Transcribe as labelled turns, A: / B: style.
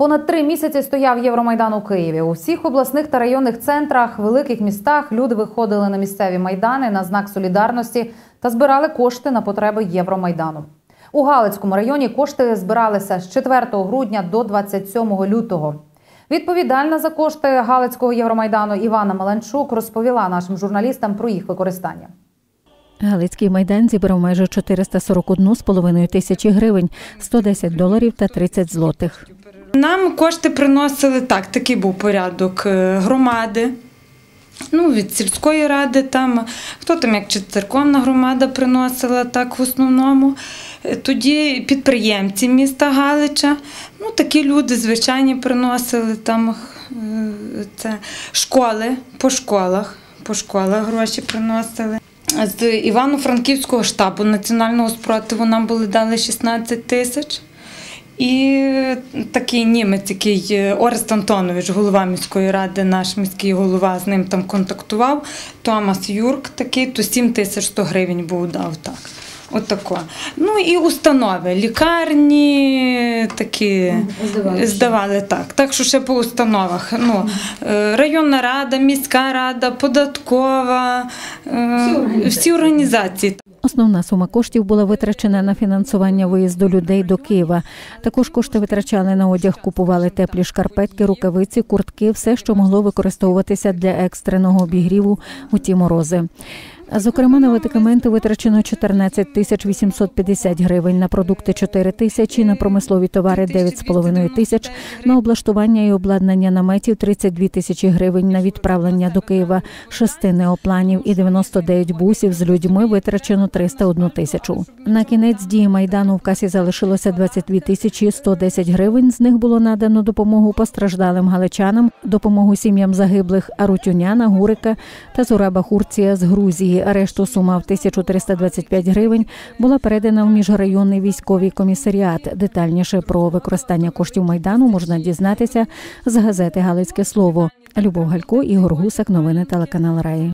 A: Понад три місяці стояв Євромайдан у Києві. У всіх обласних та районних центрах, великих містах люди виходили на місцеві майдани на знак солідарності та збирали кошти на потреби Євромайдану. У Галицькому районі кошти збиралися з 4 грудня до 27 лютого. Відповідальна за кошти Галицького Євромайдану Івана Маланчук розповіла нашим журналістам про їх використання.
B: Галицький майдан зібрав майже 441,5 тисячі гривень, 110 доларів та 30 злотих.
C: Нам кошти приносили так, такий був порядок е, громади. Ну, від сільської ради там, хто там, як чи церковна громада приносила так в основному. Е, Тоді підприємці міста Галича, ну такі люди звичайні приносили там е, це, школи по школах, по школах гроші приносили. З Івано-Франківського штабу національного спротиву нам були дали 16 тисяч. І такий німець, який е, Орест Антонович, голова міської ради, наш міський голова, з ним там контактував. Томас Юрк такий, то 7 тисяч 100 гривень був дав так. Отако. Ну і установи, лікарні такі здавали, здавали так. Так що ще по установах. Ну, е, районна рада, міська рада, податкова, е, всі організації.
B: Основна сума коштів була витрачена на фінансування виїзду людей до Києва. Також кошти витрачали на одяг, купували теплі шкарпетки, рукавиці, куртки, все, що могло використовуватися для екстреного обігріву у ті морози. Зокрема, на медикаменти витрачено 14 тисяч 850 гривень, на продукти 4 тисячі, на промислові товари 9,5 тисяч, на облаштування і обладнання наметів 32 тисячі гривень, на відправлення до Києва шести неопланів і 99 бусів з людьми витрачено 301 тисячу. На кінець дії майдану в касі залишилося 22 тисячі 110 гривень. З них було надано допомогу постраждалим галичанам, допомогу сім'ям загиблих Арутюняна, Гурика та Зураба Хурція з Грузії. Решту сума в 1325 гривень була передана в міжрайонний військовий комісаріат. Детальніше про використання коштів майдану можна дізнатися з газети Галицьке слово. Любов Галько Ігор Гусак. Новини телеканал Раї.